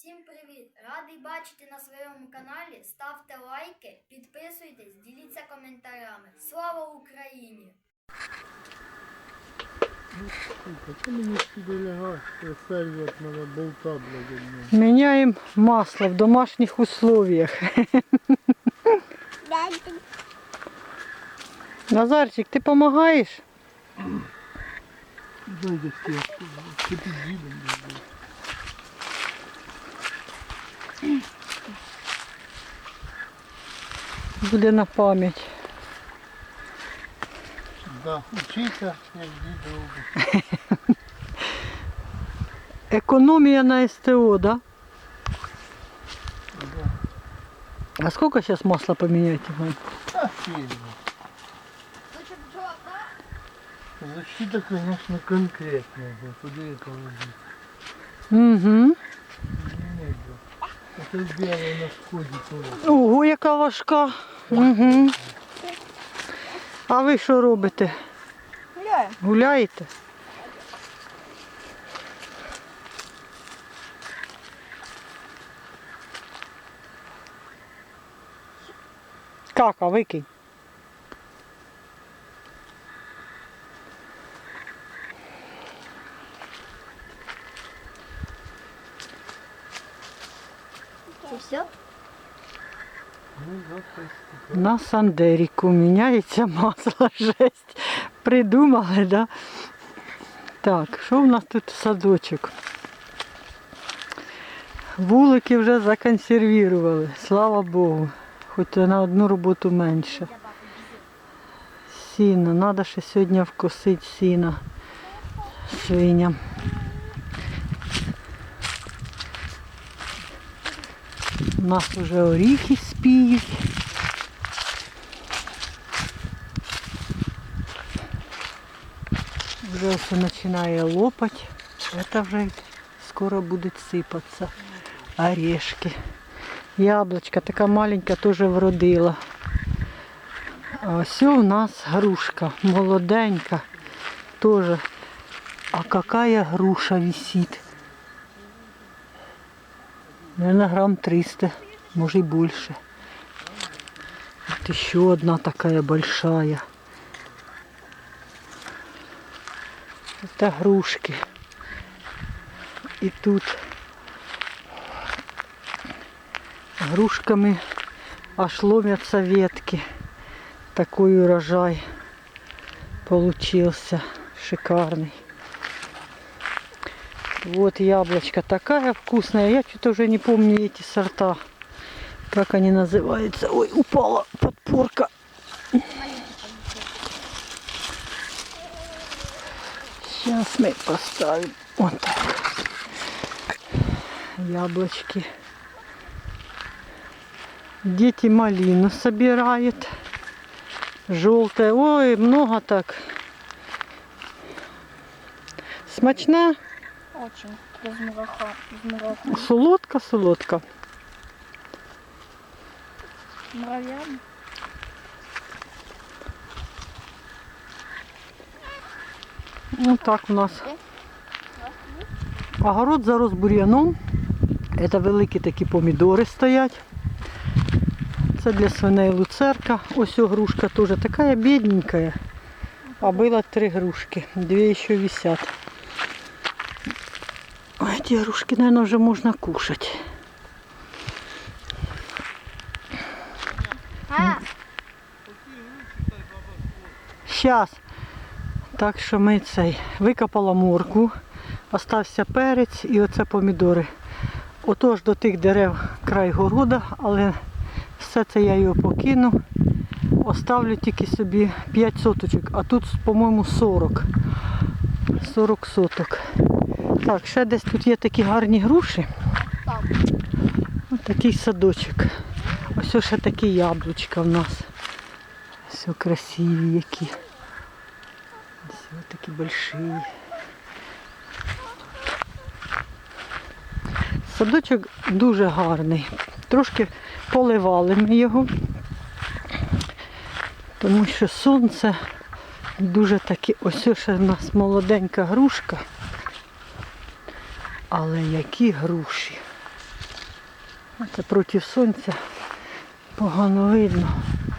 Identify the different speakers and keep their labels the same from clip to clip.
Speaker 1: Всім привіт! Радий бачити на своєму каналі. Ставте лайки, підписуйтесь, діліться коментарями. Слава Україні!
Speaker 2: Меняем масло в домашних условиях. Назарчик, ты помогаешь?
Speaker 3: Зайде
Speaker 2: Буде на пам'ять.
Speaker 3: Да, учися, як дід робить.
Speaker 2: Экономия на СТО, да?
Speaker 3: Да.
Speaker 2: А сколько сейчас масла поменять?
Speaker 3: Защита, конечно, конкретная. Куди я?
Speaker 2: Угу. Ого, яка важка. Угу. А ви що робите?
Speaker 4: Гуляємо.
Speaker 2: Гуляєте? Кака, викинь.
Speaker 4: Це все?
Speaker 3: Ну, да, так.
Speaker 2: На Сандеріку міняється масло. Жесть. Придумали, да? Так, що в нас тут садочок? Вулики вже законсервірували, слава Богу. Хоч на одну роботу менше. Сіно, треба ще сьогодні вкосити сіна свиням. У нас вже оріхи спіють. Вже все починає лопать. Это вже скоро буде сипатися. Орешки. Яблочко така маленька теж вродила. А ось у нас грушка молоденька. Тоже. А какая груша висит? Наверное, грамм 300, может и больше. Вот еще одна такая большая. Это грушки. И тут грушками аж ломятся ветки. Такой урожай получился шикарный. Вот яблочко такая вкусная. Я что-то уже не помню эти сорта. Как они называются. Ой, упала подпорка. Сейчас мы поставим вот так. Яблочки. Дети малину собирают. Желтая. Ой, много так. Смачна?
Speaker 4: Очень. Без молока. Без молока.
Speaker 2: Солодка, солодка.
Speaker 4: Муравьями.
Speaker 2: Ну так у нас. Огород зарос бур'яном. Це великі такі помідори стоять. Це для свиней луцерка. Ось грушка теж така бідненька. А было три грушки. Две еще висят. А эти грушки, наверное, уже можно кушать.
Speaker 4: А,
Speaker 2: Щас. Так що ми цей викопала морку, остався перець і оце помідори. Отож до тих дерев край города, але все це я його покину. Оставлю тільки собі 5 соточок, а тут, по-моєму, 40. 40 соток. Так, ще десь тут є такі гарні груші. Ось такий садочок. Ось ще такі яблучка в нас. Все красиві які. Такі большие. Садочок дуже гарний. Трошки поливали ми його, тому що сонце дуже таке. Ось ще в нас молоденька грушка. Але які груші. Це проти сонця. Погано видно.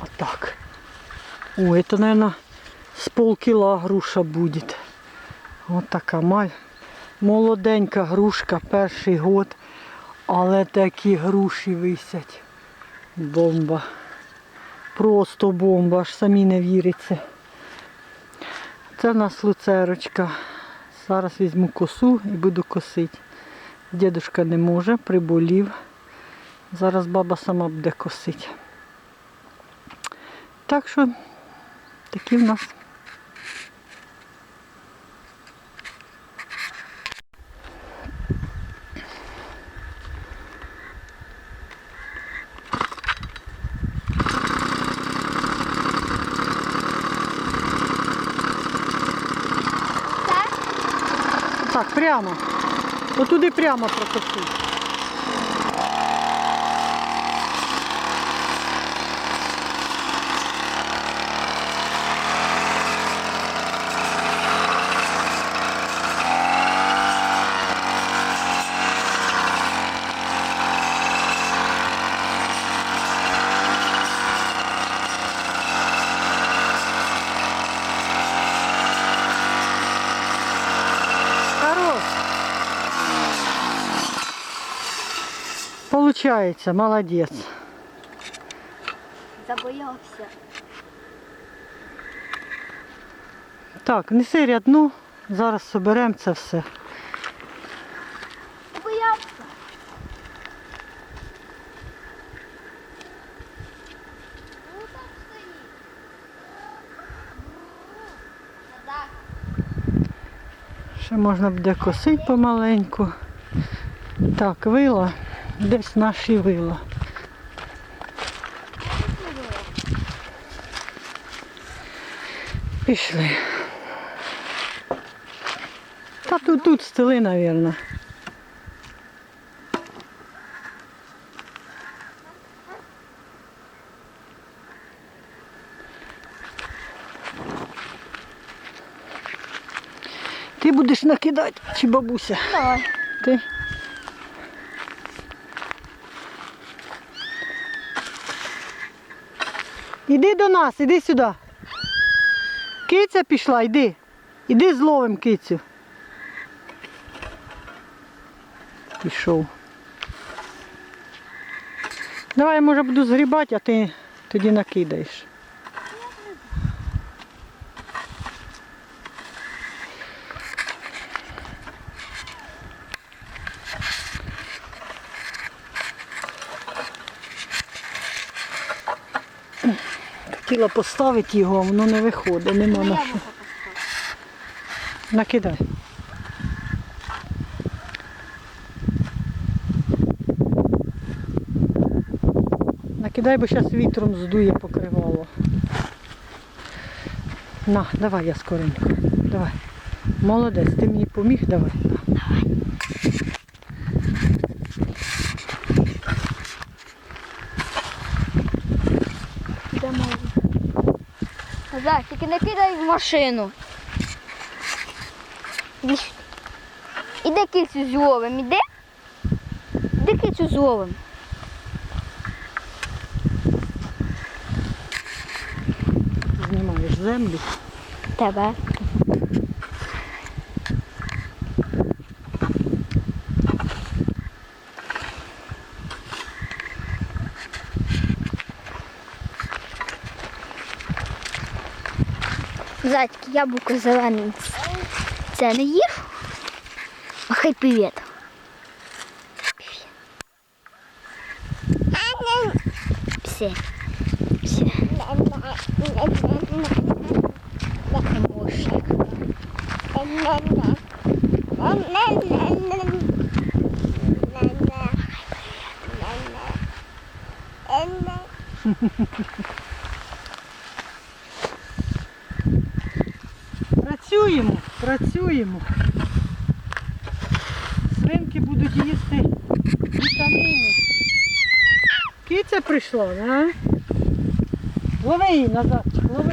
Speaker 2: Отак. Ой, це, мабуть, з полкіла груша буде. Ось така маль. Грушка, перший год. Але такі груші висять. Бомба. Просто бомба, аж самі не віриться. Це в нас луцерочка. Зараз візьму косу і буду косити. Дідушка не може, приболів. Зараз баба сама буде косити. Так що такі в нас. Так, прямо. Отуди прямо прокоси. Хорош. Получается, молодец.
Speaker 4: Забоявся.
Speaker 2: Так, неси рядну, зараз соберемо це все.
Speaker 4: Забоявся. Ну там стоїть. Так.
Speaker 2: Ще можна буде косити помаленьку. Так, вила. Десь наші вила. Пішли. Та тут, тут стели, мабуть. Ти будеш накидати чи бабуся?
Speaker 4: Давай.
Speaker 2: Ти? Іди до нас, іди сюди. Киця пішла, йди. Іди зловим кицю. Пішов. Давай я може буду згрібати, а ти тоді накидаєш. Хотіла поставити його, воно не виходить, нема на що. Накидай. Накидай, бо зараз вітром здує покривало. На, давай я скоренько. Давай. Молодець, ти мені поміг, давай. На.
Speaker 4: Де можна? Назар, тільки не кидай в машину. Іди кільцю зловим, іди. Іди кицю зловим.
Speaker 2: Знімаєш землю.
Speaker 4: Тебе. Зайчики, яблуко зелене. Це не їв. Махай привіт. Все.
Speaker 2: Працюємо. Свинки будуть їсти вітаміни. Киця прийшла, да? Лови її назад. Лови.